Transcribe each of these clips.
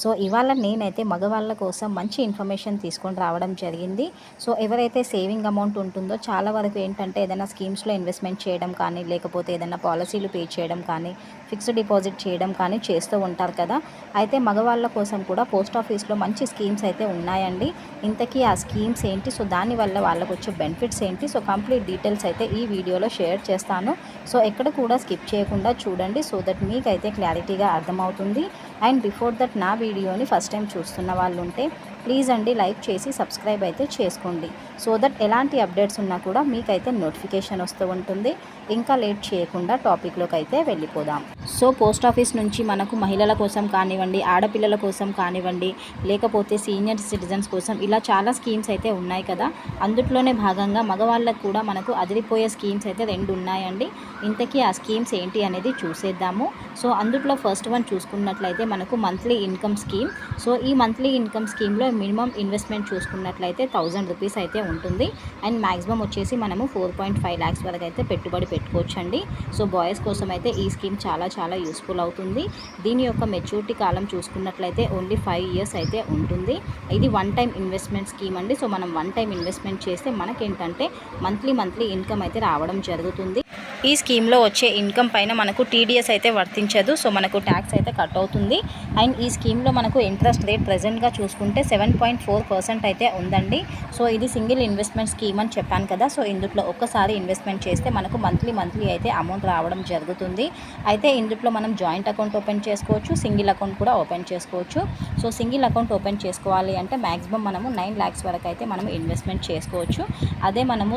So ఇవాళ నేనైతే మగవాళ్ళ కోసం మంచి ఇన్ఫర్మేషన్ తీసుకొని రావడం జరిగింది. సో ఎవరైతే సేవింగ్ అమౌంట్ ఉంటుందో చాలా వరకు ఏంటంటే ఏదైనా స్కీమ్స్లో ఇన్వెస్ట్మెంట్ చేయడం కానీ లేకపోతే ఏదైనా పాలసీలు పే చేయడం కానీ ఫిక్స్డ్ డిపాజిట్ చేయడం కానీ చేస్తూ ఉంటారు కదా. అయితే మగవాళ్ళ కోసం కూడా పోస్ట్ ఆఫీస్లో మంచి స్కీమ్స్ అయితే ఉన్నాయండి. ఇంతకీ ఆ స్కీమ్స్ ఏంటి? సో దానివల్ల వాళ్ళకు వచ్చే బెనిఫిట్స్ ఏంటి? సో కంప్లీట్ డీటెయిల్స్ అయితే ఈ వీడియోలో షేర్ చేస్తాను. సో ఎక్కడ కూడా స్కిప్ చేయకుండా చూడండి. సో దట్ మీకైతే క్లారిటీగా అర్థమవుతుంది. అండ్ బిఫోర్ దట్ నా వీడియోని ఫస్ట్ టైం చూస్తున్న వాళ్ళు ఉంటే ప్లీజ్ అండి లైక్ చేసి సబ్స్క్రైబ్ అయితే చేసుకోండి. సో దట్ ఎలాంటి అప్డేట్స్ ఉన్నా కూడా మీకైతే నోటిఫికేషన్ వస్తూ ఉంటుంది. ఇంకా లేట్ చేయకుండా టాపిక్లోకి అయితే వెళ్ళిపోదాం. సో పోస్ట్ ఆఫీస్ నుంచి మనకు మహిళల కోసం కానివ్వండి ఆడపిల్లల కోసం కానివ్వండి లేకపోతే సీనియర్ సిటిజన్స్ కోసం ఇలా చాలా స్కీమ్స్ అయితే ఉన్నాయి కదా. అందుట్లోనే భాగంగా మగవాళ్ళకు కూడా మనకు అదిరిపోయే స్కీమ్స్ అయితే రెండు ఉన్నాయండి. ఇంతకీ ఆ స్కీమ్స్ ఏంటి అనేది చూసేద్దాము. సో అందుట్లో ఫస్ట్ వన్ చూసుకున్నట్లయితే మనకు మంత్లీ ఇన్కమ్ స్కీమ్. సో ఈ మంత్లీ ఇన్కమ్ స్కీమ్లో మినిమం ఇన్వెస్ట్మెంట్ చూసుకున్నట్లయితే థౌజండ్ రూపీస్ అయితే ఉంటుంది. అండ్ మ్యాక్సిమం వచ్చేసి మనము ఫోర్ పాయింట్ ఫైవ్ ల్యాక్స్ వరకు అయితే పెట్టుబడి పెట్టుకోవచ్చండి. సో బాయ్స్ కోసం అయితే ఈ స్కీమ్ చాలా చాలా యూస్ఫుల్ అవుతుంది. దీని యొక్క మెచ్యూరిటీ కాలం చూసుకున్నట్లయితే ఓన్లీ ఫైవ్ ఇయర్స్ అయితే ఉంటుంది. ఇది వన్ టైం ఇన్వెస్ట్మెంట్ స్కీమ్ అండి. సో మనం వన్ టైం ఇన్వెస్ట్మెంట్ చేస్తే మనకేంటంటే మంత్లీ మంత్లీ ఇన్కమ్ అయితే రావడం జరుగుతుంది. ఈ స్కీమ్లో వచ్చే ఇన్కమ్ పైన మనకు టీడీఎస్ అయితే వర్తించదు. సో మనకు ట్యాక్స్ అయితే కట్ అవుతుంది. అండ్ ఈ స్కీమ్లో మనకు ఇంట్రెస్ట్ రేట్ ప్రజెంట్గా చూసుకుంటే సెవెన్ పాయింట్ ఫోర్ పర్సెంట్ అయితే ఉందండి. సో ఇది సింగిల్ ఇన్వెస్ట్మెంట్ స్కీమ్ అని చెప్పాను కదా. సో ఇందులో ఒక్కసారి ఇన్వెస్ట్మెంట్ చేస్తే మనకు మంత్లీ మంత్లీ అయితే అమౌంట్ రావడం జరుగుతుంది. అయితే ఇందులో మనం జాయింట్ అకౌంట్ ఓపెన్ చేసుకోవచ్చు. సింగిల్ అకౌంట్ కూడా ఓపెన్ చేసుకోవచ్చు. సో సింగిల్ అకౌంట్ ఓపెన్ చేసుకోవాలి అంటే మ్యాక్సిమం మనము నైన్ ల్యాక్స్ వరకు అయితే మనం ఇన్వెస్ట్మెంట్ చేసుకోవచ్చు. అదే మనము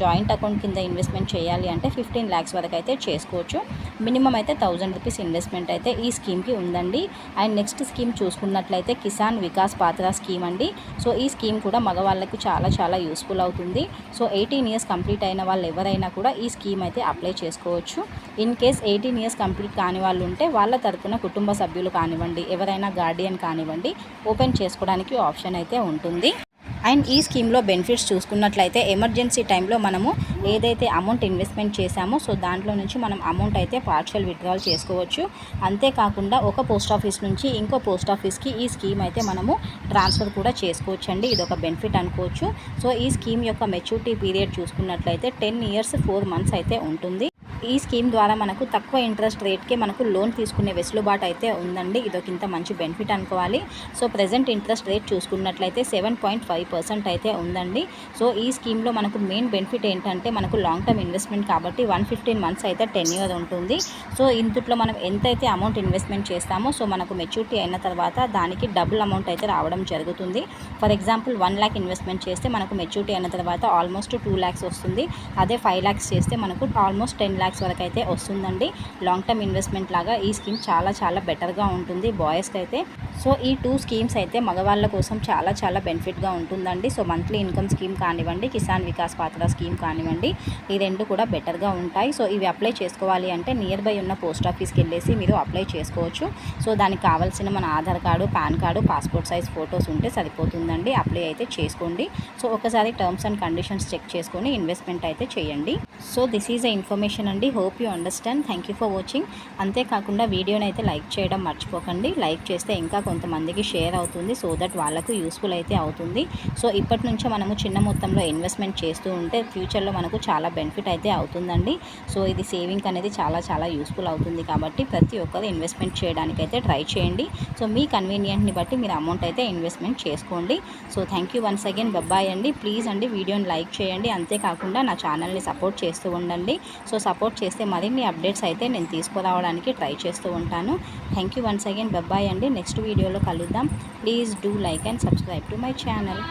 జాయింట్ అకౌంట్ కింద ఇన్వెస్ట్మెంట్ చేయాలి అంటే ఫిఫ్టీన్ ల్యాక్స్ వరకు అయితే చేసుకోవచ్చు. మినిమం అయితే థౌజండ్ రూపీస్ ఇన్వెస్ట్మెంట్ అయితే ఈ స్కీమ్కి ఉందండి. అండ్ నెక్స్ట్ స్కీమ్ చూసుకున్నట్లయితే కిసాన్ వికాస్ పాత్ర స్కీమ్ అండి. సో ఈ స్కీమ్ కూడా మగవాళ్ళకి చాలా చాలా యూస్ఫుల్ అవుతుంది. సో ఎయిటీన్ ఇయర్స్ కంప్లీట్ అయిన వాళ్ళు ఎవరైనా కూడా ఈ స్కీమ్ అయితే అప్లై చేసుకోవచ్చు. In case eighteen years complete కాని వాళ్ళు ఉంటే వాళ్ళ తరఫున కుటుంబ సభ్యులు కానివ్వండి ఎవరైనా గార్డియన్ కానివ్వండి ఓపెన్ చేసుకోవడానికి ఆప్షన్ అయితే ఉంటుంది. అండ్ ఈ స్కీమ్లో బెనిఫిట్స్ చూసుకున్నట్లయితే ఎమర్జెన్సీ టైంలో మనము ఏదైతే అమౌంట్ ఇన్వెస్ట్మెంట్ చేశామో సో దాంట్లో నుంచి మనం అమౌంట్ అయితే పార్షల్ విత్డ్రాల్ చేసుకోవచ్చు. అంతేకాకుండా ఒక పోస్ట్ ఆఫీస్ నుంచి ఇంకో పోస్ట్ ఆఫీస్కి ఈ స్కీమ్ అయితే మనము ట్రాన్స్ఫర్ కూడా చేసుకోవచ్చు అండి ఇది ఒక బెనిఫిట్ అనుకోవచ్చు. సో ఈ స్కీమ్ యొక్క మెచ్యూరిటీ పీరియడ్ చూసుకున్నట్లయితే టెన్ ఇయర్స్ ఫోర్ మంత్స్ అయితే ఉంటుంది. ఈ స్కీమ్ ద్వారా మనకు తక్కువ ఇంట్రెస్ట్ రేట్కే మనకు లోన్ తీసుకునే వెసులుబాటు అయితే ఉందండి. ఇదొక ఇంత మంచి బెనిఫిట్ అనుకోవాలి. సో ప్రజెంట్ ఇంట్రెస్ట్ రేట్ చూసుకున్నట్లయితే సెవెన్ పాయింట్ ఫైవ్ పర్సెంట్ అయితే ఉందండి. సో ఈ స్కీమ్లో మనకు మెయిన్ బెనిఫిట్ ఏంటంటే మనకు లాంగ్ టర్మ్ ఇన్వెస్ట్మెంట్ కాబట్టి వన్ ఫిఫ్టీన్ మంత్స్ అయితే టెన్ ఇయర్ ఉంటుంది. సో ఇందుట్లో మనం ఎంతైతే అమౌంట్ ఇన్వెస్ట్మెంట్ చేస్తామో సో మనకు మెచ్యూరిటీ అయిన తర్వాత దానికి డబుల్ అమౌంట్ అయితే రావడం జరుగుతుంది. For example one lakh investment చేస్తే మనకు మెచ్యూరిటీ అయిన తర్వాత ఆల్మోస్ట్ టూ ల్యాక్స్ వస్తుంది. అదే ఫైవ్ ల్యాక్స్ చేస్తే మనకు ఆల్మోస్ట్ టెన్ ల్యాక్స్ వరకు అయితే వస్తుందండి. లాంగ్ టర్మ్ ఇన్వెస్ట్మెంట్ లాగా ఈ స్కీమ్ చాలా చాలా బెటర్గా ఉంటుంది బాయ్స్కి అయితే. సో ఈ టూ స్కీమ్స్ అయితే మగవాళ్ళ కోసం చాలా చాలా బెనిఫిట్గా ఉంటుందండి. సో మంత్లీ ఇన్కమ్ స్కీమ్ కానివ్వండి కిసాన్ వికాస్ పాత్ర స్కీమ్ కానివ్వండి ఈ రెండు కూడా బెటర్గా ఉంటాయి. సో ఇవి అప్లై చేసుకోవాలి అంటే నియర్ బై ఉన్న పోస్ట్ ఆఫీస్కి వెళ్ళేసి మీరు అప్లై చేసుకోవచ్చు. సో దానికి కావాల్సిన మన Aadhaar card PAN card passport size photos ఉంటే సరిపోతుందండి. అప్లై అయితే చేసుకోండి. సో ఒకసారి టర్మ్స్ అండ్ కండిషన్స్ చెక్ చేసుకొని ఇన్వెస్ట్మెంట్ అయితే చేయండి. So this is a information అండి. Hope you understand thank you for watching అంతేకాకుండా వీడియోని అయితే లైక్ చేయడం మర్చిపోకండి. లైక్ చేస్తే ఇంకా కొంతమందికి షేర్ అవుతుంది. సో దట్ వాళ్ళకు యూస్ఫుల్ అయితే అవుతుంది. సో ఇప్పటి నుంచే మనము చిన్న మొత్తంలో ఇన్వెస్ట్మెంట్ చేస్తూ ఉంటే ఫ్యూచర్లో మనకు చాలా బెనిఫిట్ అయితే అవుతుందండి. సో ఇది సేవింగ్ అనేది చాలా చాలా యూస్ఫుల్ అవుతుంది కాబట్టి ప్రతి ఒక్కరు ఇన్వెస్ట్మెంట్ చేయడానికి అయితే ట్రై చేయండి. సో మీ కన్వీనియంట్ని బట్టి మీరు అమౌంట్ అయితే ఇన్వెస్ట్మెంట్ చేసుకోండి. So thank you once again bye bye అండి. ప్లీజ్ అండి వీడియోని లైక్ చేయండి. అంతేకాకుండా నా ఛానల్ని సపోర్ట్ చేస్తూ ఉండండి. సో సపోర్ట్ చేస్తే మరిన్ని అప్డేట్స్ అయితే నేను తీసుకురావడానికి ట్రై చేస్తూ ఉంటాను. Thank you once again bye bye అండి. నెక్స్ట్ వీడియోలో కలుద్దాం. Please do like and subscribe to my channel